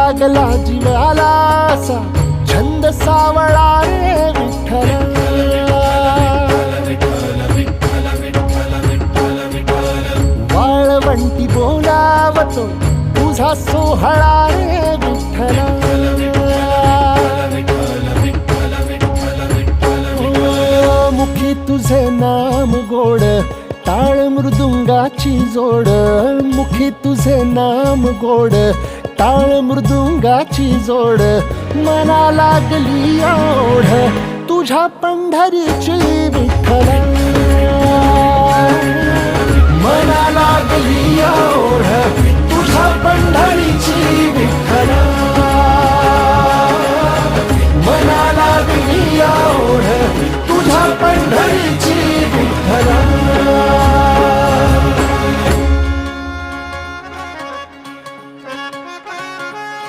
लागला जीवाला असा छंद सावळा रे विठ्ठल. वाळवंटी बोलावतो तुझा सोहळा रे विठ्ठल. मुखी तुझे नाम गोड टाळ मृदुंगाची जोड. मुखी तुझे नाम गोड टाळ मृदुंगाची जोड मना लागली ओढ. तुझ्या पंढरीची